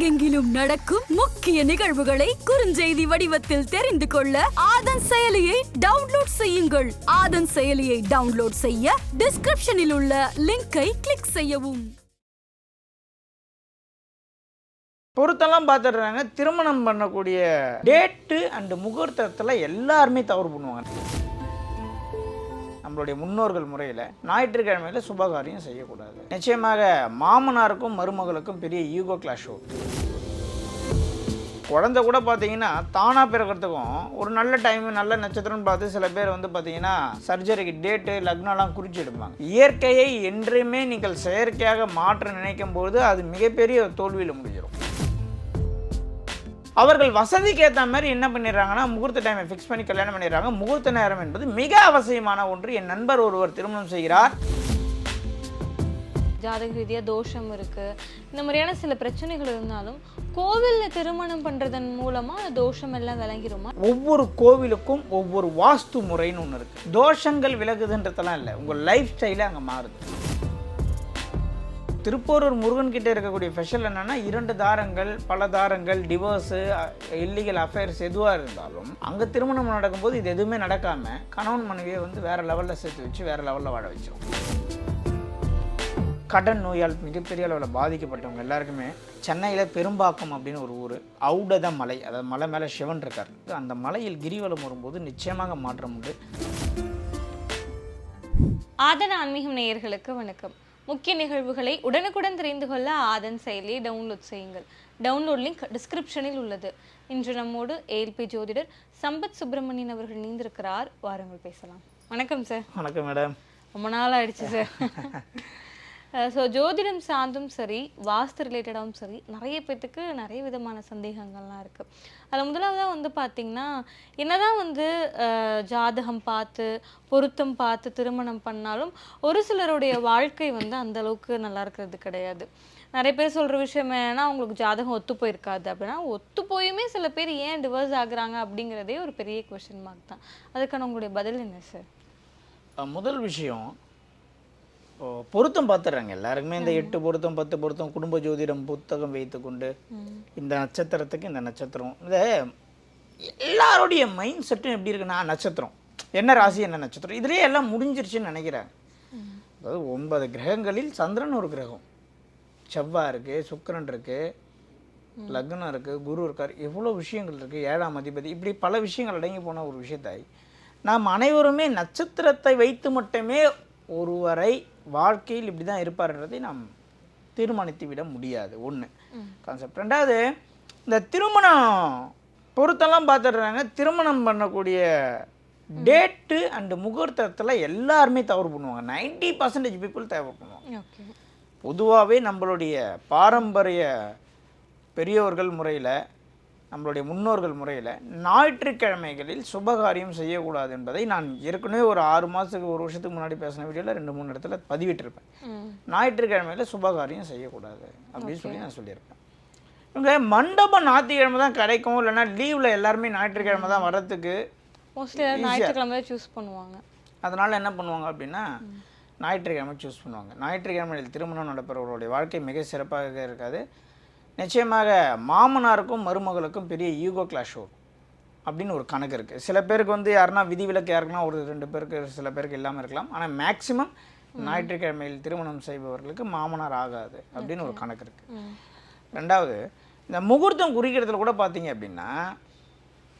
உலகெங்கிலும் நடக்கும் முக்கிய நிகழ்வுகளை குறுஞ்செய்தி வடிவத்தில் தெரிந்து கொள்ள ஆதன் செயலியை டவுன்லோட் செய்யுங்கள். ஆதன் செயலியை டவுன்லோட் செய்ய டிஸ்கிரிப்ஷனில் உள்ள லிங்கை கிளிக் செய்யவும். பொருத்தெல்லாம் பார்த்துடுறாங்க. திருமணம் பண்ணக்கூடிய டேட்டு அண்டு முகூர்த்தத்தில் எல்லாருமே தவறு பண்ணுவாங்க. நம்மளுடைய முன்னோர்கள் முறையில் ஞாயிற்றுக்கிழமையில் சுபகாரியம் செய்யக்கூடாது. நிச்சயமாக மாமனாருக்கும் மருமகளுக்கும் பெரிய ஈகோ கிளாஷ் குழந்தை கூட பார்த்தீங்கன்னா தானாக பிறக்கிறதுக்கும் ஒரு நல்ல டைம் நல்ல நட்சத்திரம்னு பார்த்து சில பேர் வந்து பார்த்தீங்கன்னா சர்ஜரிக்கு டேட்டு லக்னம்லாம் குறிச்சிடுவாங்க எடுப்பாங்க. இயற்கையை என்றுமே நீங்கள் செயற்கையாக மாற்ற நினைக்கும் போது அது மிகப்பெரிய தோல்வியில் முடிஞ்சிடும் அவர்கள் வசதிக்கு ஏற்ற மாதிரி என்ன பண்ணிடுறாங்கன்னா முகூர்த்த டைமை ஃபிக்ஸ் பண்ணி கல்யாணம் பண்ணிடுறாங்க. முகூர்த்த நேரம் என்பது மிக அவசியமான ஒன்று. என் நண்பர் ஒருவர் திருமணம் செய்கிறார். ஜாதக ரீதியாக தோஷம் இருக்கு. இந்த மாதிரியான சில பிரச்சனைகள் இருந்தாலும் கோவில்ல திருமணம் பண்றதன் மூலமா அந்த தோஷம் எல்லாம் விளங்கிருமா? ஒவ்வொரு கோவிலுக்கும் ஒவ்வொரு வாஸ்து முறைன்னு ஒன்று இருக்குது தோஷங்கள் விலகுதுன்றதெல்லாம் இல்லை. உங்கள் லைஃப் ஸ்டைலே அங்கே மாறுது. திருப்போரூர் முருகன் கிட்டே இருக்கக்கூடிய ஸ்பெஷல் என்னென்னா இரண்டு தாரங்கள் பல தாரங்கள் டிவோர்ஸு இல்லீகல் அஃபேர்ஸ் எதுவாக இருந்தாலும் அங்கே திருமணம் நடக்கும்போது இது எதுவுமே நடக்காமல் கணவன் மனைவியை வந்து வேற லெவலில் சேர்த்து வச்சு வேறு லெவலில் வாழ வச்சோம் கடன் நோயால் மிகப்பெரிய அளவில் பாதிக்கப்பட்டவங்க எல்லாருக்குமே சென்னையில் பெரும்பாக்கம் அப்படின்னு ஒரு ஊர் அவுடத மலை அதாவது மலை மேலே சிவன் இருக்கார். அந்த மலையில் கிரிவலம் வரும்போது நிச்சயமாக மாற்றம் உண்டு. ஆதன ஆன்மீகம் நேயர்களுக்கு வணக்கம். முக்கிய நிகழ்வுகளை உடனுக்குடன் தெரிந்து கொள்ள ஆதன் செயலியை டவுன்லோட் செய்யுங்கள். டவுன்லோட் லிங்க் டிஸ்கிரிப்ஷனில் உள்ளது. இன்று நம்மோடு ஏஎல்பி ஜோதிடர் சம்பத் சுப்பிரமணியன் அவர்கள் இணைந்திருக்கிறார். வாருங்கள் பேசலாம். வணக்கம் சார் வணக்கம் மேடம் ரொம்ப நாள் ஆயிடுச்சு சார் ஸோ ஜோதிடம் சார்ந்தும் சரி வாஸ்து ரிலேட்டடாகவும் சரி நிறைய பேர்த்துக்கு நிறைய விதமான சந்தேகங்கள்லாம் இருக்குது அதில் முதலாவதாக வந்து பார்த்திங்கன்னா என்னதான் வந்து ஜாதகம் பார்த்து பொருத்தம் பார்த்து திருமணம் பண்ணாலும் ஒரு சிலருடைய வாழ்க்கை வந்து அந்த அளவுக்கு நல்லா இருக்கிறது கிடையாது. நிறைய பேர் சொல்கிற விஷயம் என்னென்னா அவங்களுக்கு ஜாதகம் ஒத்து போயிருக்காது அப்படின்னா ஒத்து போயுமே சில பேர் ஏன் டிவர்ஸ் ஆகுறாங்க அப்படிங்கிறதே ஒரு பெரிய கொஷின் மார்க் தான். அதுக்கான உங்களுடைய பதில் என்ன சார் முதல் விஷயம் பொருத்தம் பார்த்துடுறாங்க. எல்லாருக்குமே இந்த எட்டு பொருத்தம் பத்து பொருத்தம் குடும்ப ஜோதிடம் புத்தகம் வைத்துக்கொண்டு இந்த நட்சத்திரத்துக்கு இந்த நட்சத்திரம். இந்த எல்லாருடைய மைண்ட் செட்டும் எப்படி இருக்குன்னா நட்சத்திரம். என்ன ராசி என்ன நட்சத்திரம்? இதுலேயே எல்லாம் முடிஞ்சிருச்சுன்னு நினைக்கிறாங்க அதாவது ஒன்பது கிரகங்களில் சந்திரன் ஒரு கிரகம். செவ்வாய் இருக்குது சுக்கிரன் இருக்குது லக்னம் இருக்குது குரு இருக்கார். எவ்வளோ விஷயங்கள் இருக்குது ஏழாம் அதிபதி. இப்படி பல விஷயங்கள் அடங்கி போன ஒரு விஷயத்தை. நாம் அனைவருமே நட்சத்திரத்தை வைத்து மட்டுமே ஒருவரை வாழ்க்கையில் இப்படி தான் இருப்பார்ன்றதை நாம் தீர்மானித்து விட முடியாது ஒன்று கான்செப்ட் ரெண்டாவது இந்த திருமணம் பொருத்தெல்லாம் பார்த்துடுறாங்க. திருமணம் பண்ணக்கூடிய டேட்டு அண்டு முகூர்த்தத்தில் எல்லாருமே தவறு பண்ணுவாங்க. நைன்டி பர்சன்டேஜ் பீப்புள் தவறு பண்ணுவாங்க. பொதுவாகவே நம்மளுடைய பாரம்பரிய பெரியோர்கள் முறையில் நம்மளுடைய முன்னோர்கள் முறையில் ஞாயிற்றுக்கிழமைகளில் சுபகாரியம் செய்யக்கூடாது என்பதை நான் ஏற்கனவே ஒரு ஆறு மாதத்துக்கு ஒரு வருஷத்துக்கு முன்னாடி பேசின வீடியோவில் ரெண்டு மூணு இடத்துல பதிவிட்டிருப்பேன். ஞாயிற்றுக்கிழமையில் சுபகாரியம் செய்யக்கூடாது அப்படின்னு சொல்லி நான் சொல்லியிருப்பேன். இவங்க மண்டபம் ஞாயிற்றுக்கிழமை தான் கிடைக்கும் இல்லைன்னா லீவில் எல்லாருமே ஞாயிற்றுக்கிழமை தான் வர்றதுக்கு மோஸ்ட்லி ஞாயிற்றுக்கிழமை சூஸ் பண்ணுவாங்க. அதனால் என்ன பண்ணுவாங்க அப்படின்னா ஞாயிற்றுக்கிழமை சூஸ் பண்ணுவாங்க. ஞாயிற்றுக்கிழமையில் திருமணம் நடப்பவர்களுடைய வாழ்க்கை மிக சிறப்பாக இருக்காது. நிச்சயமாக மாமனாருக்கும் மருமகளுக்கும் பெரிய ஈகோ கிளாஷ் வரும். அப்படின்னு ஒரு கணக்கு இருக்குது சில பேருக்கு வந்து யாருன்னா விதிவிலக்கு யாருக்குன்னா ஒரு ரெண்டு பேருக்கு சில பேருக்கு இல்லாமல் இருக்கலாம். ஆனால் மேக்ஸிமம் ஞாயிற்றுக்கிழமையில் திருமணம் செய்பவர்களுக்கு மாமனார் ஆகாது அப்படின்னு ஒரு கணக்கு இருக்குது ரெண்டாவது இந்த முகூர்த்தம் குறிக்கிறதுல கூட பார்த்தீங்க அப்படின்னா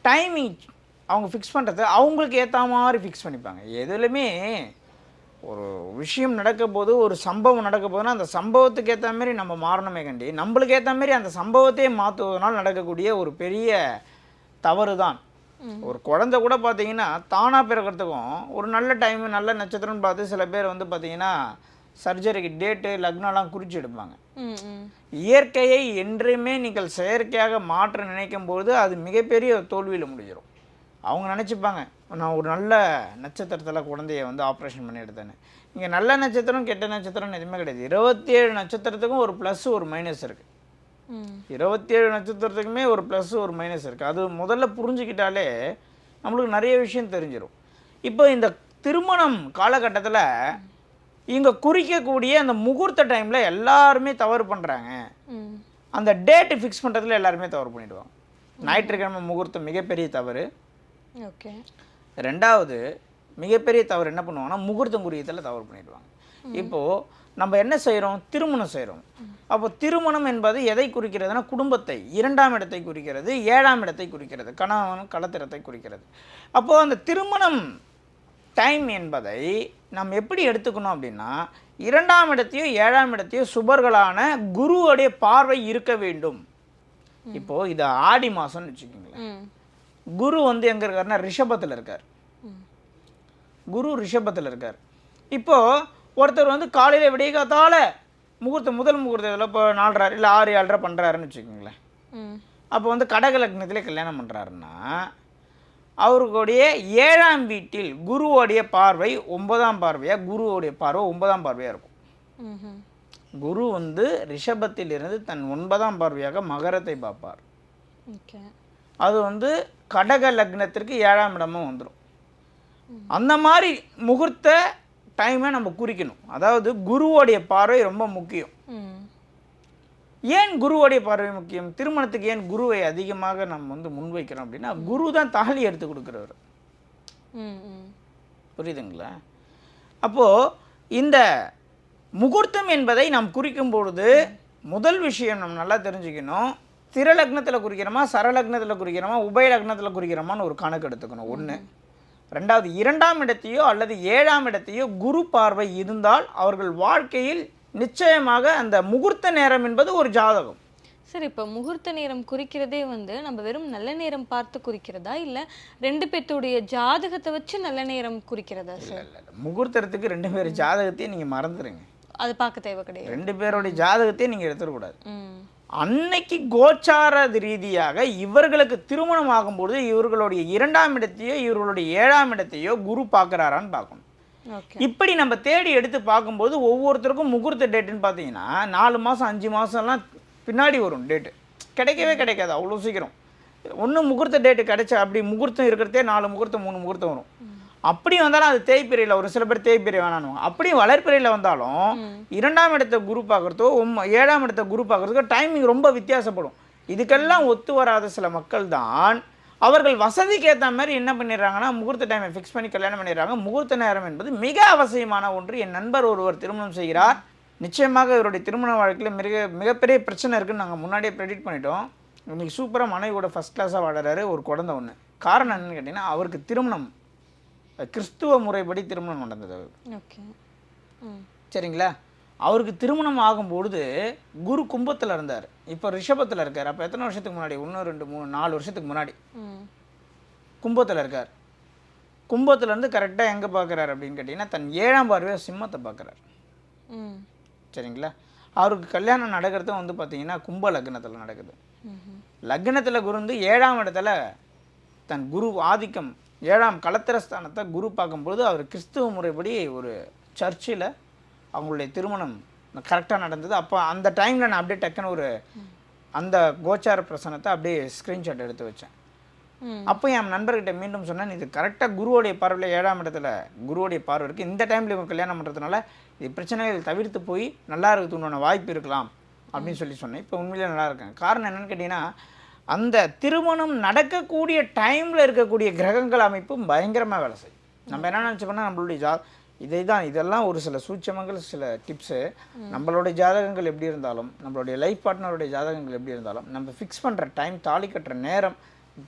டைமிங் அவங்க ஃபிக்ஸ் பண்ணுறது அவங்களுக்கு ஏற்ற மாதிரி ஃபிக்ஸ் பண்ணிப்பாங்க. எதுலையுமே ஒரு விஷயம் நடக்க போது ஒரு சம்பவம் நடக்க போதுன்னா அந்த சம்பவத்துக்கு ஏற்ற மாதிரி நம்ம மாறணுமே கண்டி. நம்மளுக்கு ஏற்ற மாதிரி அந்த சம்பவத்தையே மாற்றுவதனால் நடக்கக்கூடிய ஒரு பெரிய தவறு தான். ஒரு குழந்தை கூட பார்த்தீங்கன்னா தானாக பிறக்கிறதுக்கும் ஒரு நல்ல டைம் நல்ல நட்சத்திரம்னு பார்த்து சில பேர் வந்து பார்த்தீங்கன்னா சர்ஜரிக்கு டேட்டு லக்னம்லாம் குறிச்சு எடுப்பாங்க. இயற்கையை என்றுமே நீங்கள் செயற்கையாக மாற்ற நினைக்கும் போது அது மிகப்பெரிய தோல்வியில் முடிஞ்சிடும் அவங்க நினச்சிப்பாங்க நான் ஒரு நல்ல நட்சத்திரத்தில் குழந்தைய வந்து ஆப்ரேஷன் பண்ணி எடுத்தேன்னு இங்கே நல்ல நட்சத்திரம் கெட்ட நட்சத்திரம்னு எதுவுமே கிடையாது. இருபத்தி ஏழு நட்சத்திரத்துக்கும் ஒரு ப்ளஸ் ஒரு மைனஸ் இருக்குது இருபத்தி ஏழு நட்சத்திரத்துக்குமே ஒரு ப்ளஸ் ஒரு மைனஸ் இருக்குது அது முதல்ல புரிஞ்சுக்கிட்டாலே நம்மளுக்கு நிறைய விஷயம் தெரிஞ்சிடும் இப்போ இந்த திருமணம் காலகட்டத்தில் இங்கே குறிக்கக்கூடிய அந்த முகூர்த்த டைமில் எல்லாருமே தவறு பண்ணுறாங்க அந்த டேட்டு ஃபிக்ஸ் பண்ணுறதுல எல்லாருமே தவறு பண்ணிடுவாங்க. ஞாயிற்றுக்கிழமை முகூர்த்தம் மிகப்பெரிய தவறு. ஓகே. ரெண்டாவது மிகப்பெரிய தவறு என்ன பண்ணுவாங்கன்னா முகூர்த்தம் குறியத்தில் தவறு பண்ணிடுவாங்க. இப்போது நம்ம என்ன செய்கிறோம் திருமணம் செய்கிறோம் அப்போ திருமணம் என்பது எதை குறிக்கிறதுனா குடும்பத்தை இரண்டாம் இடத்தை குறிக்கிறது ஏழாம் இடத்தை குறிக்கிறது கணவன் களத்திரத்தை குறிக்கிறது. அப்போது அந்த திருமணம் டைம் என்பதை நாம் எப்படி எடுத்துக்கணும் அப்படின்னா இரண்டாம் இடத்தையோ ஏழாம் இடத்தையோ சுபர்களான குருவுடைய பார்வை இருக்க வேண்டும். இப்போது இது ஆடி மாதம்னு வச்சுக்கோங்களேன். குரு வந்து எங்கே இருக்காருன்னா ரிஷபத்தில் இருக்கார். குரு ரிஷபத்தில் இருக்கார். இப்போது ஒருத்தர் வந்து காலையில் விடிய காத்தால முகூர்த்தம் முதல் முகூர்த்தத்தில் இப்போ நாலரை இல்லை ஆறு ஏழரை பண்ணுறாருன்னு வச்சுக்கோங்களேன். அப்போ வந்து கடக லக்னத்திலே கல்யாணம் பண்ணுறாருன்னா அவருடைய ஏழாம் வீட்டில் குருவோடைய பார்வை ஒன்பதாம் பார்வையாக குருவோடைய பார்வை ஒன்பதாம் பார்வையாக இருக்கும். குரு வந்து ரிஷபத்தில் இருந்து தன் ஒன்பதாம் பார்வையாக மகரத்தை பார்ப்பார். ஓகே. அது வந்து கடக லக்னத்திற்கு ஏழாம் இடமும் வந்துடும் அந்த மாதிரி முகூர்த்த டைமை நம்ம குறிக்கணும். அதாவது குருவோடைய பார்வை ரொம்ப முக்கியம். ஏன் குருவோடைய பார்வை முக்கியம்? திருமணத்துக்கு ஏன் குருவை அதிகமாக நம்ம வந்து முன்வைக்கிறோம் அப்படின்னா குரு தான் தாலி எடுத்து கொடுக்குறவர். புரியுதுங்களா? அப்போது இந்த முகூர்த்தம் என்பதை நாம் குறிக்கும் பொழுது முதல் விஷயம் நம்ம நல்லா தெரிஞ்சுக்கணும். திரலக்னத்தில் குறிக்கிறோமா சரலக்னத்தில் குறிக்கிறோமா உபயலக்னத்தில் குறிக்கிறோமான்னு ஒரு கணக்கு எடுத்துக்கணும். ஒன்று ரெண்டாவது இரண்டாம் இடத்தையோ அல்லது ஏழாம் இடத்தையோ குரு பார்வை இருந்தால் அவர்கள் வாழ்க்கையில் நிச்சயமாக அந்த முகூர்த்த நேரம் என்பது ஒரு ஜாதகம். சரி இப்போ முகூர்த்த நேரம் குறிக்கிறதே வந்து நம்ம வெறும் நல்ல நேரம் பார்த்து குறிக்கிறதா? இல்ல ரெண்டு பேர்த்துடைய ஜாதகத்தை வச்சு நல்ல நேரம் குறிக்கிறதா சார். முகூர்த்தத்துக்கு ரெண்டு பேர் ஜாதகத்தையும் நீங்கள் மறந்துடுங்க அது பார்க்க தேவை கிடையாது ரெண்டு பேருடைய ஜாதகத்தையும் நீங்கள் எடுத்துடக்கூடாது. அன்னைக்கு கோச்சார ரீதியாக இவர்களுக்கு திருமணம் ஆகும்பொழுது இவர்களுடைய இரண்டாம் இடத்தையோ இவர்களுடைய ஏழாம் இடத்தையோ குரு பார்க்குறாரான்னு பார்க்கணும். இப்படி நம்ம தேடி எடுத்து பார்க்கும்போது ஒவ்வொருத்தருக்கும் முகூர்த்த டேட்டுன்னு பார்த்தீங்கன்னா நாலு மாதம் அஞ்சு மாதம்லாம் பின்னாடி வரும் டேட்டு. கிடைக்கவே கிடைக்காது அவ்வளோ சீக்கிரம். ஒன்று முகூர்த்த டேட்டு கிடைச்சா அப்படி முகூர்த்தம் இருக்கிறதே நாலு முகூர்த்தம் மூணு முகூர்த்தம் வரும். அப்படி வந்தாலும் அது தேய்பிரையில் ஒரு சில பேர் தேய்பிரை வேணான்னு அப்படியும் வளர்ப்பிரையில் வந்தாலும் இரண்டாம் இடத்த குரு பார்க்குறதோ ஏழாம் இடத்த குரு பார்க்குறதுக்கோ டைமிங் ரொம்ப வித்தியாசப்படும். இதுக்கெல்லாம் ஒத்து வராத சில மக்கள் தான் அவர்கள் வசதிக்கு ஏற்ற மாதிரி என்ன பண்ணிடுறாங்கன்னா முகூர்த்த டைமை ஃபிக்ஸ் பண்ணி கல்யாணம் பண்ணிடுறாங்க. முகூர்த்த நேரம் என்பது மிக அவசியமான ஒன்று. என் நண்பர் ஒருவர் திருமணம் செய்கிறார். நிச்சயமாக இவருடைய திருமண வாழ்க்கையில் மிக மிகப்பெரிய பிரச்சனை இருக்குன்னு நாங்கள் முன்னாடியே ப்ரெடிக்ட் பண்ணிட்டோம். இன்னைக்கு சூப்பராக மனைவியோட ஃபஸ்ட் கிளாஸாக வாழறாரு ஒரு குழந்தை ஒன்று காரணம் என்னன்னு கேட்டிங்கன்னா அவருக்கு திருமணம் கிறிஸ்துவ முறைப்படி திருமணம் நடந்தது அவருக்கு சரிங்களா? அவருக்கு திருமணம் ஆகும்பொழுது குரு கும்பத்தில் இருந்தார். இப்போ ரிஷபத்தில் இருக்கார். அப்போ எத்தனை வருஷத்துக்கு முன்னாடி? ஒன்று ரெண்டு மூணு நாலு வருஷத்துக்கு முன்னாடி. கும்பத்தில் இருக்கார். கும்பத்துலேருந்து கரெக்டாக எங்கே பார்க்குறாரு அப்படின்னு கேட்டிங்கன்னா தன் ஏழாம் பார்வையாக சிம்மத்தை பார்க்குறாரு சரிங்களா? அவருக்கு கல்யாணம் நடக்கிறதும் வந்து பார்த்தீங்கன்னா கும்ப லக்னத்தில் நடக்குது. லக்னத்தில் குரு வந்து ஏழாம் இடத்துல தன் குரு ஆதிக்கம் ஏழாம் கலத்திரஸ்தானத்தை குரு பார்க்கும்பொழுது அவர் கிறிஸ்துவ முறைப்படி ஒரு சர்ச்சில் அவங்களுடைய திருமணம் கரெக்டாக நடந்தது. அப்போ அந்த டைமில் நான் அப்படியே டக்குன்னு ஒரு அந்த கோச்சார பிரசனத்தை அப்படியே ஸ்க்ரீன்ஷாட் எடுத்து வச்சேன். அப்போ என் நண்பர்கிட்ட மீண்டும் சொன்னேன் இது கரெக்டாக குருவோடைய பார்வையில் ஏழாம் இடத்துல குருவோடைய பார்வை இருக்குது இந்த டைமில் இவங்க கல்யாணம் பண்ணுறதுனால இது பிரச்சனைகள் தவிர்த்து போய் நல்லா இருக்கிறதுக்கான வாய்ப்பு இருக்கலாம். அப்படின்னு சொல்லி சொன்னேன். இப்போ உண்மையிலே நல்லா இருக்கேன். காரணம் என்னன்னு கேட்டிங்கன்னா அந்த திருமணம் நடக்கக்கூடிய டைமில் இருக்கக்கூடிய கிரகங்கள் அமைப்பு பயங்கரமாக வேலை செய்யும். நம்ம என்ன நினச்சோம்னா நம்மளுடைய ஜா இதை தான் இதெல்லாம் ஒரு சில சூட்சமங்கள் சில டிப்ஸு நம்மளுடைய ஜாதகங்கள் எப்படி இருந்தாலும் நம்மளுடைய லைஃப் பார்ட்னருடைய ஜாதகங்கள் எப்படி இருந்தாலும் நம்ம ஃபிக்ஸ் பண்ணுற டைம் தாலி கட்டுற நேரம்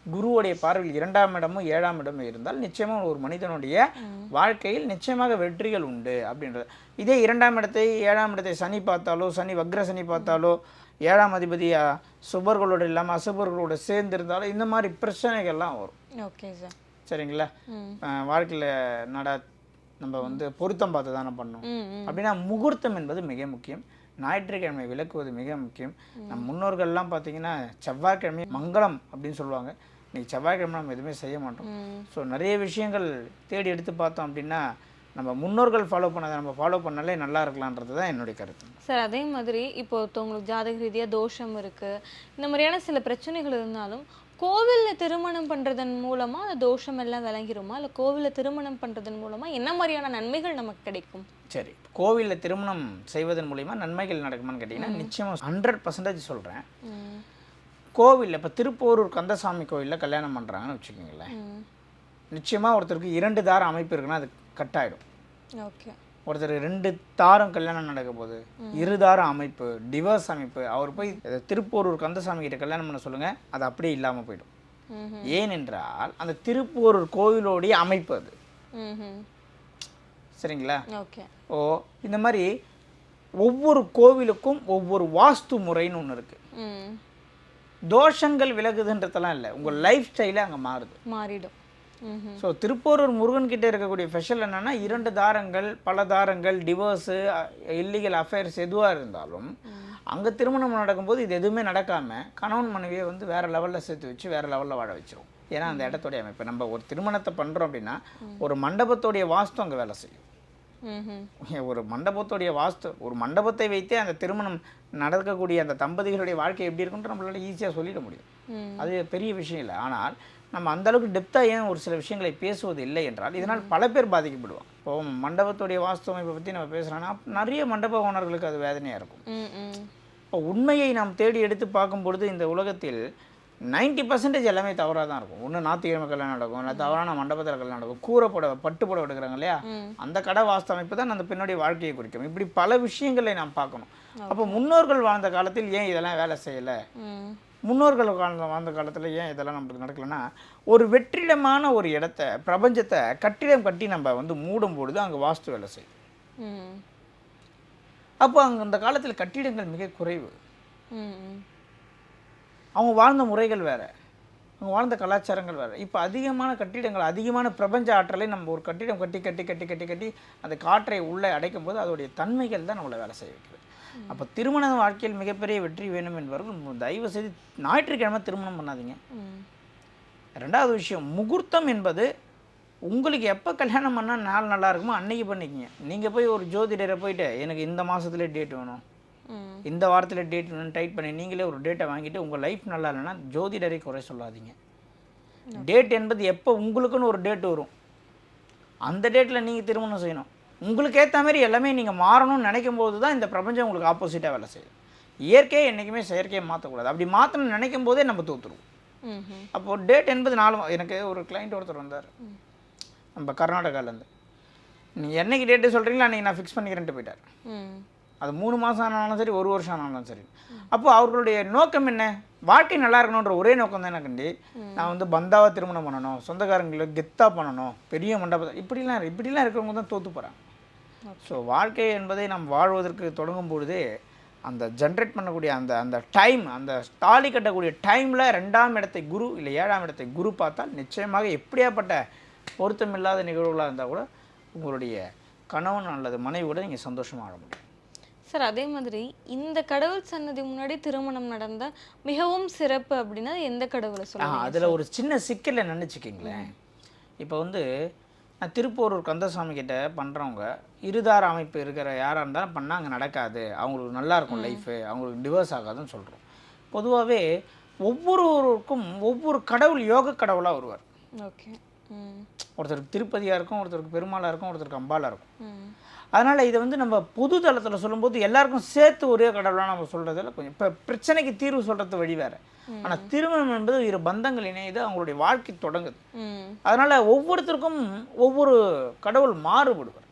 குருவுடைய பார்வையில் இரண்டாம் இடமும் ஏழாம் இடமும் இருந்தால் நிச்சயமாக ஒரு மனிதனுடைய வாழ்க்கையில் நிச்சயமாக வெற்றிகள் உண்டு அப்படின்றது. இதே இரண்டாம் இடத்தை ஏழாம் இடத்தை சனி பார்த்தாலோ சனி வக்ர சனி பார்த்தாலோ ஏழாம் அதிபதி அ, சுபர்களோடு இல்லாமல் அசுபர்களோட சேர்ந்து இருந்தாலும் இந்த மாதிரி பிரச்சனைகள்லாம் வரும். Okay sir. சரிங்களா? வாழ்க்கையில் நட நம்ம வந்து பொருத்தம் பார்த்து தானே பண்ணோம் அப்படின்னா முகூர்த்தம் என்பது மிக முக்கியம். ஞாயிற்றுக்கிழமை விளக்குவது மிக முக்கியம். நம் முன்னோர்கள்லாம் பார்த்தீங்கன்னா செவ்வாய்க்கிழமை மங்களம் அப்படின்னு சொல்லுவாங்க. இன்னைக்கு செவ்வாய்க்கிழமை நம்ம எதுவுமே செய்ய மாட்டோம். ஸோ நிறைய விஷயங்கள் தேடி எடுத்து பார்த்தோம் அப்படின்னா நம்ம முன்னோர்கள் ஃபாலோ பண்ணதை நம்ம ஃபாலோ பண்ணாலே நல்லா இருக்கலான்றது தான் என்னுடைய கருத்து. சார் அதே மாதிரி இப்போ ஒருத்தவங்களுக்கு ஜாதக ரீதியாக தோஷம் இருக்கு இந்த மாதிரியான சில பிரச்சனைகள் இருந்தாலும் கோவில்ல திருமணம் பண்றதன் மூலமா அந்த தோஷம் எல்லாம் விளங்கிருமா? இல்ல கோவில்ல திருமணம் பண்றதன் மூலமா என்ன மாதிரியான நன்மைகள் நமக்கு கிடைக்கும்? சரி கோவிலில் திருமணம் செய்வதன் மூலிமா நன்மைகள் நடக்குமான்னு கேட்டிங்கன்னா நிச்சயமாக ஹண்ட்ரட் பர்சன்டேஜ் சொல்கிறேன் கோவிலில் இப்போ திருப்போரூர் கந்தசாமி கோவிலில் கல்யாணம் பண்ணுறாங்கன்னு வச்சுக்கோங்களேன். நிச்சயமாக ஒருத்தருக்கு இரண்டு தார அமைப்பு இருக்குன்னா அது கட் ஆயிடும் ஓகே. ஒருத்தர் ரெண்டு தாரம் கல்யாணம் நடக்க போகுது இருதார அமைப்பு டிவோர்ஸ் அமைப்பு அவர் போய் திருப்போரூர் கந்தசாமி கிட்ட கல்யாணம் பண்ண சொல்லுங்க அது அப்படியே இல்லாமல் போயிடும். ஏனென்றால் அந்த திருப்போரூர் கோவிலோடைய அமைப்பு அது. சரிங்களா? ஓகே. ஓ இந்த மாதிரி ஒவ்வொரு கோவிலுக்கும் ஒவ்வொரு வாஸ்து முறைன்னு ஒன்று இருக்குது ம். தோஷங்கள் விலகுதுன்றதெல்லாம் இல்லை. உங்கள் லைஃப் ஸ்டைலே அங்கே மாறுது. மாறிடும். ஸோ திருப்போரூர் முருகன் கிட்ட இருக்கக்கூடிய ஸ்பெஷல் என்னன்னா இரண்டு தாரங்கள் பல தாரங்கள் டிவோர்ஸு இல்லீகல் அஃபேர்ஸ் எதுவாக இருந்தாலும் அங்கே திருமணம் நடக்கும்போது இது எதுவுமே நடக்காமல் கணவன் மனைவியை வந்து வேற லெவலில் சேர்த்து வச்சு வேற லெவலில் வாழ வச்சிரும். ஏன்னா அந்த இடத்தோடைய அமைப்பு. நம்ம ஒரு திருமணத்தை பண்ணுறோம் அப்படின்னா ஒரு மண்டபத்தோடைய வாஸ்து அங்கே வேலை செய்யும். ஒரு மண்டபத்துடைய வாஸ்து ஒரு மண்டபத்தை வைத்தே அந்த திருமணம் நடக்கக்கூடிய அந்த தம்பதிகளுடைய வாழ்க்கை எப்படி இருக்குன்ற நம்மளால ஈஸியாக சொல்லிட முடியும். அது பெரிய விஷயம் இல்லை. ஆனால் நம்ம அந்த அளவுக்கு டெப்த்தாக ஏன் ஒரு சில விஷயங்களை பேசுவது இல்லை என்றால் இதனால் பல பேர் பாதிக்கப்படுவாங்க. இப்போ மண்டபத்துடைய வாஸ்து அமைப்பை பற்றி நம்ம பேசுகிறோன்னா நிறைய மண்டப ஓனர்களுக்கு அது வேதனையாக இருக்கும். இப்போ உண்மையை நாம் தேடி எடுத்து பார்க்கும்பொழுது இந்த உலகத்தில் 90% பர்சன்டேஜ் எல்லாமே தவறாக தான் இருக்கும். ஒன்று ஞாத்திக்கிழமை கல்யாணம் நடக்கும் இல்லை தவறான மண்டபத்தில் கல்யாணம் நடக்கும். கூரை புடவை பட்டு புடவை எடுக்கிறாங்க இல்லையா. அந்த கடை வாஸ்து அமைப்பு தான் அந்த பெண்ணுடைய வாழ்க்கையை குறிக்கும். இப்படி பல விஷயங்களை நாம் பார்க்கணும். அப்போ முன்னோர்கள் வாழ்ந்த காலத்தில் ஏன் இதெல்லாம் வேலை செய்யலை. முன்னோர்கள் வாழ்ந்த வாழ்ந்த காலத்தில் ஏன் இதெல்லாம் நம்மளுக்கு நடக்கலைன்னா ஒரு வெற்றிடமான ஒரு இடத்த பிரபஞ்சத்தை கட்டிடம் கட்டி நம்ம வந்து மூடும் பொழுது அங்கே வாஸ்து வேலை செய்யும். அப்போ அங்கே அந்த காலத்தில் கட்டிடங்கள் மிக குறைவு. அவங்க வாழ்ந்த முறைகள் வேறு. அவங்க வாழ்ந்த கலாச்சாரங்கள் வேறு. இப்போ அதிகமான கட்டிடங்கள் அதிகமான பிரபஞ்ச ஆற்றலை நம்ம ஒரு கட்டிடம் கட்டி கட்டி கட்டி கட்டி கட்டி அந்த காற்றை உள்ளே அடைக்கும் போது அதோடைய தன்மைகள் தான் நம்மளை வேலை செய்ய வைக்கிறது அப்போ திருமண வாழ்க்கையில் மிகப்பெரிய வெற்றி வேணும் என்பவர்கள் தயவு செய்து ஞாயிற்றுக்கிழமை திருமணம் பண்ணாதீங்க. ரெண்டாவது விஷயம் முகூர்த்தம் என்பது உங்களுக்கு எப்போ கல்யாணம் பண்ணால் நாள் நல்லா இருக்குமோ அன்னைக்கு பண்ணிக்கங்க. நீங்கள் போய் ஒரு ஜோதிடரை போயிட்டு எனக்கு இந்த மாதத்துல டேட் வேணும். இந்த வாரத்தில் டேட் வேணும் டைட் பண்ணி நீங்களே ஒரு டேட்டை வாங்கிட்டு உங்கள் லைஃப் நல்லா இல்லைன்னா ஜோதிடரை குறை சொல்லாதீங்க. டேட் என்பது எப்போ உங்களுக்குன்னு ஒரு டேட் வரும். அந்த டேட்டில் நீங்கள் திருமணம் செய்யணும். உங்களுக்கு ஏற்ற மாதிரி எல்லாமே நீங்கள் மாறணும்னு நினைக்கும் போது தான் இந்த பிரபஞ்சம் உங்களுக்கு ஆப்போசிட்டாக வேலை செய்யும் இயற்கையை என்றைக்குமே செயற்கையை மாற்றக்கூடாது அப்படி மாற்றணும்னு நினைக்கும் போதே நம்ம தோற்றுருவோம் ம்ஹும். அப்போ டேட் என்பது நாலு எனக்கு ஒரு கிளைண்ட் ஒருத்தர் வந்தார். நம்ம கர்நாடகாலேருந்து. நீங்கள் என்னைக்கு டேட்டு சொல்கிறீங்களோ அன்றைக்கி நான் ஃபிக்ஸ் பண்ணிக்கிறேன்ட்டு போயிட்டார். அது மூணு மாதம் ஆனாலும் சரி ஒரு வருஷம் ஆனாலும் சரி. அப்போ அவர்களுடைய நோக்கம் என்ன? வாழ்க்கை நல்லா இருக்கணுன்ற ஒரே நோக்கம் தான் கண்டி நான் வந்து பந்தாவை திருமணம் பண்ணணும் சொந்தக்காரங்களை கெத்தாக பண்ணணும் பெரிய மண்டபத்தை இப்படிலாம். இப்படிலாம் இருக்கிறவங்க தான் தோற்று போகிறாங்க ஸோ வாழ்க்கை என்பதை நாம் வாழ்வதற்கு தொடங்கும் பொழுதே அந்த ஜென்ரேட் பண்ணக்கூடிய அந்த அந்த டைம் அந்த தாலி கட்டக்கூடிய டைமில் ரெண்டாம் இடத்தை குரு இல்லை ஏழாம் இடத்தை குரு பார்த்தால் நிச்சயமாக எப்படியாப்பட்ட பொருத்தமில்லாத நிகழ்வுகளாக இருந்தால் கூட உங்களுடைய கணவன் அல்லது மனைவியோட நீங்கள் சந்தோஷமாக வாழ முடியும். சார் அதே மாதிரி இந்த கடவுள் சன்னதி முன்னாடி திருமணம் நடந்த மிகவும் சிறப்பு அப்படின்னா எந்த கடவுளை சொல்லுவீங்க அதில் ஒரு சின்ன சிக்கலை நினச்சிக்கிங்களேன். இப்போ வந்து திருப்போரூர் கந்தசாமி கிட்ட பண்ணுறவங்க இருதார அமைப்பு இருக்கிற யாராக இருந்தாலும் பண்ணால் அங்கே நடக்காது. அவங்களுக்கு நல்லா இருக்கும் லைஃபு அவங்களுக்கு டிவோர்ஸ் ஆகாதுன்னு சொல்கிறோம் பொதுவாகவே ஒவ்வொருவருக்கும் ஒவ்வொரு கடவுள் யோக கடவுளாக வருவார். ஓகே. ஒருத்தருக்கு திருப்பதியாக இருக்கும் ஒருத்தருக்கு பெருமாளாக இருக்கும் ஒருத்தருக்கு அம்பாலாக இருக்கும். அதனால் இதை வந்து நம்ம பொது தளத்தில் சொல்லும்போது எல்லாருக்கும் சேர்த்து ஒரே கடவுளாக நம்ம சொல்கிறதுல கொஞ்சம் இப்போ பிரச்சனைக்கு தீர்வு சொல்கிறது வழி வேறு. ஆனால் திருமணம் என்பது இரு பந்தங்கள் இணையுது அவங்களுடைய வாழ்க்கை தொடங்குது. அதனால் ஒவ்வொருத்தருக்கும் ஒவ்வொரு கடவுள் மாறுபடுவார்.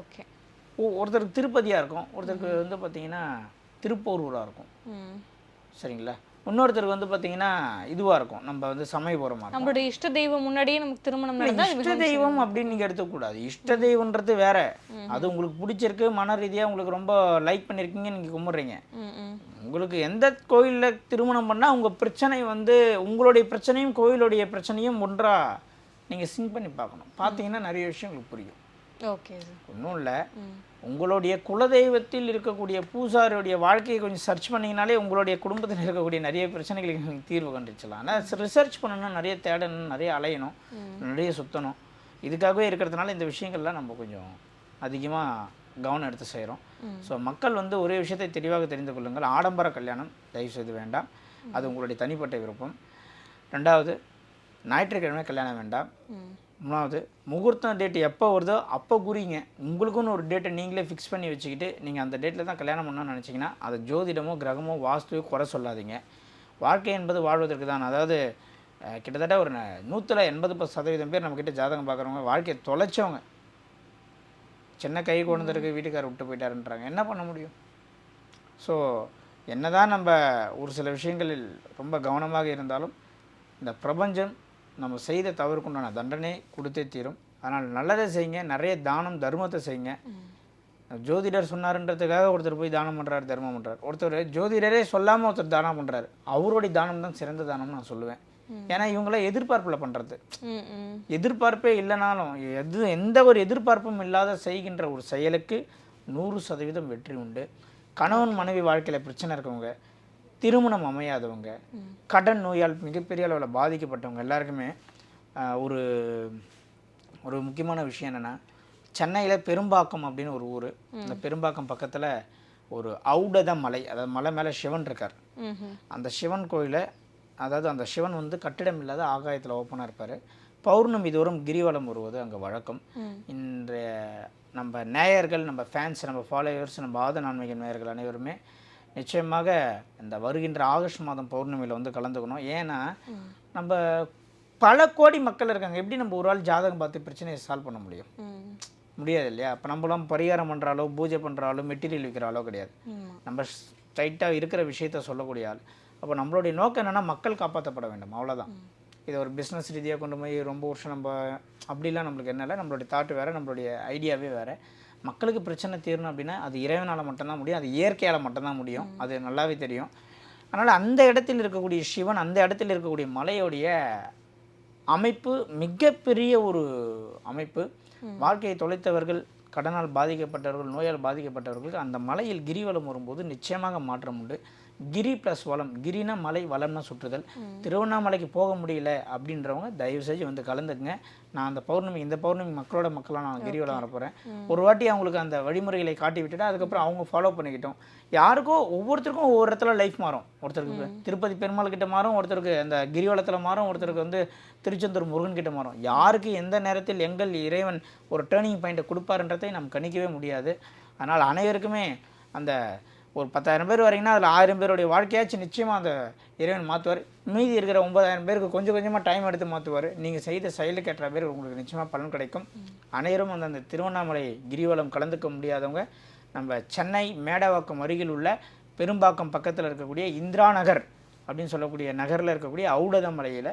ஓகே. ஒருத்தருக்கு திருப்பதியாக இருக்கும் ஒருத்தருக்கு வந்து பார்த்திங்கன்னா திருப்போரூராக இருக்கும். சரிங்களா? இன்னொருத்தருக்கு வந்து பார்த்திங்கன்னா இதுவாக இருக்கும். நம்ம வந்து சமயபுரமாக நம்மளுடைய இஷ்ட தெய்வம் முன்னாடியே நமக்கு திருமணம் இல்ல, நடந்தா அது இஷ்ட தெய்வம் அப்படின்னு நீங்கள் எடுத்துக்கூடாது இஷ்ட தெய்வம்ன்றது வேற. அது உங்களுக்கு பிடிச்சிருக்கு மன ரீதியாக உங்களுக்கு ரொம்ப லைக் பண்ணியிருக்கீங்க நீங்கள் கும்பிட்றீங்க. உங்களுக்கு எந்த கோயிலில் திருமணம் பண்ணால் உங்கள் பிரச்சனை வந்து உங்களுடைய பிரச்சனையும் கோயிலுடைய பிரச்சனையும் ஒன்றாக நீங்கள் சிங்க் பண்ணி பார்க்கணும். பார்த்தீங்கன்னா நிறைய விஷயம் உங்களுக்கு புரியும். ஓகே. ஒன்றும் இல்லை. உங்களுடைய குலதெய்வத்தில் இருக்கக்கூடிய பூசாரியுடைய வாழ்க்கையை கொஞ்சம் சர்ச் பண்ணிங்கனாலே உங்களுடைய குடும்பத்தில் இருக்கக்கூடிய நிறைய பிரச்சனைகளுக்கு நீங்கள் தீர்வு கண்டுச்சலாம் ஆனால் ரிசர்ச் பண்ணணும் நிறைய தேடணும் நிறைய அலையணும் நிறைய சுற்றணும் இதுக்காகவே இருக்கிறதுனால இந்த விஷயங்கள்லாம் நம்ம கொஞ்சம் அதிகமாக கவனம் எடுத்து செய்கிறோம் ஸோ மக்கள் வந்து ஒரே விஷயத்தை தெளிவாக தெரிந்து கொள்ளுங்கள். ஆடம்பர கல்யாணம் தயவு செய்து வேண்டாம். அது உங்களுடைய தனிப்பட்ட விருப்பம். ரெண்டாவது ஞாயிற்றுக்கிழமை கல்யாணம் வேண்டாம். மூணாவது முகூர்த்தம் டேட் எப்போ வருதோ அப்போ குறிங்க. உங்களுக்குன்னு ஒரு டேட்டை நீங்களே ஃபிக்ஸ் பண்ணி வச்சுக்கிட்டு நீங்கள் அந்த டேட்டில் தான் கல்யாணம் பண்ணணும்னு நினச்சிங்கன்னா அதை ஜோதிடமோ கிரகமோ வாஸ்துவோ குறை சொல்லாதீங்க. வாழ்க்கை என்பது வாழ்வதற்கு தான். அதாவது கிட்டத்தட்ட ஒரு நூற்றில் எண்பது பத்து சதவீதம் பேர் நம்மக்கிட்ட ஜாதகம் பார்க்குறவங்க வாழ்க்கையை தொலைச்சவங்க. சின்ன கை குழந்தைருக்கு வீட்டுக்காரர் விட்டு போயிட்டாருன்றாங்க. என்ன பண்ண முடியும்? ஸோ என்னதான் நம்ம ஒரு சில விஷயங்களில் ரொம்ப கவனமாக இருந்தாலும் இந்த பிரபஞ்சம் நம்ம செய்த தவறுக்குண்டான தண்டனை கொடுத்தே தீரும். அதனால் நல்லதை செய்யுங்க நிறைய தானம் தர்மத்தை செய்யுங்க. ஜோதிடர் சொன்னாருன்றதுக்காக ஒருத்தர் போய் தானம் பண்ணுறாரு தர்மம் பண்ணுறாரு ஒருத்தர் ஜோதிடரே சொல்லாமல் ஒருத்தர் தானம் பண்ணுறாரு அவருடைய தானம் தான் சிறந்த தானம்னு நான் சொல்லுவேன். ஏன்னா இவங்கள எதிர்பார்ப்பில் பண்ணுறது எதிர்பார்ப்பே இல்லைனாலும் எது எந்த ஒரு எதிர்பார்ப்பும் இல்லாத செய்கின்ற ஒரு செயலுக்கு நூறு சதவீதம் வெற்றி உண்டு. கணவன் மனைவி வாழ்க்கையில் பிரச்சனை இருக்கவங்க திருமணம் அமையாதவங்க கடன் நோயால் மிகப்பெரிய அளவில் பாதிக்கப்பட்டவங்க எல்லாருக்குமே ஒரு ஒரு முக்கியமான விஷயம் என்னென்னா சென்னையில் பெரும்பாக்கம் அப்படின்னு ஒரு ஊர். அந்த பெரும்பாக்கம் பக்கத்தில் ஒரு ஔடத மலை அதாவது மலை மேலே சிவன் இருக்கார். அந்த சிவன் கோயிலை அதாவது அந்த சிவன் வந்து கட்டிடம் இல்லாத ஆகாயத்தில் ஓப்பனாக இருப்பார். பௌர்ணமி தோறும் கிரிவலம் வருவது அங்கே வழக்கம். இன்றைய நம்ம நேயர்கள் நம்ம ஃபேன்ஸ் நம்ம ஃபாலோவர்ஸ் நம்ம ஆத நான்மிக நேயர்கள் அனைவருமே நிச்சயமாக இந்த வருகின்ற ஆகஸ்ட் மாதம் பௌர்ணமியில் வந்து கலந்துக்கணும். ஏன்னா நம்ம பல கோடி மக்கள் இருக்காங்க. எப்படி நம்ம ஒரு ஆள் ஜாதகம் பார்த்து பிரச்சனையை சால்வ் பண்ண முடியும்? முடியாது இல்லையா? அப்போ நம்மளாம் பரிகாரம் பண்ணுறாலோ பூஜை பண்ணுறாலோ மெட்டீரியல் விற்கிறாலோ கிடையாது. நம்ம ஸ்ட்ரைட்டாக இருக்கிற விஷயத்த சொல்லக்கூடிய ஆள். அப்போ நம்மளுடைய நோக்கம் என்னென்னா மக்கள் காப்பாற்றப்பட வேண்டும். அவ்வளோதான் இதை ஒரு பிஸ்னஸ் ரீதியாக கொண்டு போய் ரொம்ப வருஷம் நம்ம அப்படிலாம் நம்மளுக்கு என்ன இல்லை. நம்மளுடைய தாட்டு வேறு நம்மளுடைய ஐடியாவே வேறு. மக்களுக்கு பிரச்சனை தீரணும் அப்படின்னா அது இறைவனால் மட்டும்தான் முடியும் அது இயற்கையால் மட்டும்தான் முடியும். அது நல்லாவே தெரியும். அதனால் அந்த இடத்தில் இருக்கக்கூடிய சிவன் அந்த இடத்தில் இருக்கக்கூடிய மலையோடைய அமைப்பு மிகப்பெரிய ஒரு அமைப்பு. வாழ்க்கையை தொலைத்தவர்கள் கடனால் பாதிக்கப்பட்டவர்கள் நோயால் பாதிக்கப்பட்டவர்களுக்கு அந்த மலையில் கிரிவலம் வரும்போது நிச்சயமாக மாற்றம் உண்டு. கிரி ப்ளஸ் வளம். கிரினா மலை வளம்னா சுற்றுதல். திருவண்ணாமலைக்கு போக முடியல அப்படின்றவங்க தயவு செஞ்சு வந்து கலந்துக்குங்க. நான் அந்த பௌர்ணமி இந்த பௌர்ணமி மக்களோட மக்களாக நான் கிரிவலம் வரப்போகிறேன் ஒரு வாட்டி அவங்களுக்கு அந்த வழிமுறைகளை காட்டி விட்டுட்டு அதுக்கப்புறம் அவங்க ஃபாலோ பண்ணிக்கிட்டோம். யாருக்கோ ஒவ்வொருத்தருக்கும் ஒவ்வொரு இடத்துல லைஃப் மாறும். ஒருத்தருக்கு திருப்பதி பெருமாள் கிட்ட மாறும் ஒருத்தருக்கு அந்த கிரிவலத்தில் மாறும் ஒருத்தருக்கு வந்து திருச்செந்தூர் முருகன் கிட்ட மாறும். யாருக்கு எந்த நேரத்தில் எங்கள் இறைவன் ஒரு டேர்னிங் பாயிண்ட்டை கொடுப்பாருன்றதை நம்ம கணிக்கவே முடியாது. அதனால் அனைவருக்குமே அந்த ஒரு பத்தாயிரம் பேர் வரீங்கன்னா அதில் ஆயிரம் பேருடைய வாழ்க்கையாச்சும் நிச்சயமாக அந்த இறைவன் மாற்றுவார் மீதி இருக்கிற ஒன்பதாயிரம் பேருக்கு கொஞ்சம் கொஞ்சமாக டைம் எடுத்து மாற்றுவார் நீங்கள் செய்த செயலுக்கு ஏற்ற பேர் உங்களுக்கு நிச்சயமாக பலன் கிடைக்கும். அனைவரும் அந்த அந்த திருவண்ணாமலை கிரிவலம் கலந்துக்க முடியாதவங்க நம்ம சென்னை மேடவாக்கம் அருகில் உள்ள பெரும்பாக்கம் பக்கத்தில் இருக்கக்கூடிய இந்திரா நகர் அப்படின்னு சொல்லக்கூடிய நகரில் இருக்கக்கூடிய ஔடதமலையில்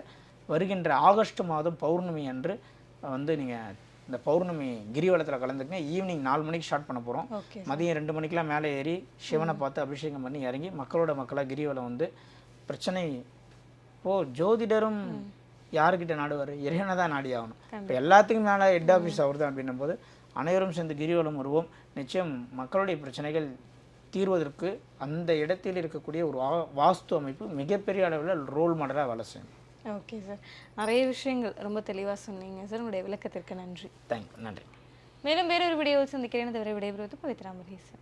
வருகின்ற ஆகஸ்ட் மாதம் பௌர்ணமி அன்று வந்து நீங்கள் இந்த பௌர்ணமி கிரிவலத்தில் கலந்துக்குங்க. ஈவினிங் நாலு மணிக்கு ஸ்டார்ட் பண்ண போகிறோம் மதியம் ரெண்டு மணிக்கெலாம் மேலே ஏறி சிவனை பார்த்து அபிஷேகம் பண்ணி இறங்கி மக்களோட மக்களாக கிரிவலம் வந்து பிரச்சனை. ஓ ஜோதிடரும் யாருக்கிட்ட நாடுவார்? இறைவனை தான் நாடி ஆகணும். இப்போ எல்லாத்துக்கும் மேலே ஹெட் ஆஃபீஸ் அவர் தான் அப்படின்னும் போது அனைவரும் சேர்ந்து கிரிவலம் வருவோம். நிச்சயம் மக்களுடைய பிரச்சனைகள் தீர்வதற்கு அந்த இடத்தில் இருக்கக்கூடிய ஒரு வா- வாஸ்து அமைப்பு மிகப்பெரிய அளவில் ரோல் மாடலாக வேலை செய்யும். Okay sir. நிறைய விஷயங்கள் ரொம்ப தெளிவாக சொன்னீங்க சார். உங்களுடைய விளக்கத்திற்கு நன்றி. தேங்க்யூ நன்றி. மேலும் வேறொரு வீடியோவில் சந்திக்கிறேன். அதுவரை விடைபெறுவது பவித்ரா முகேசன்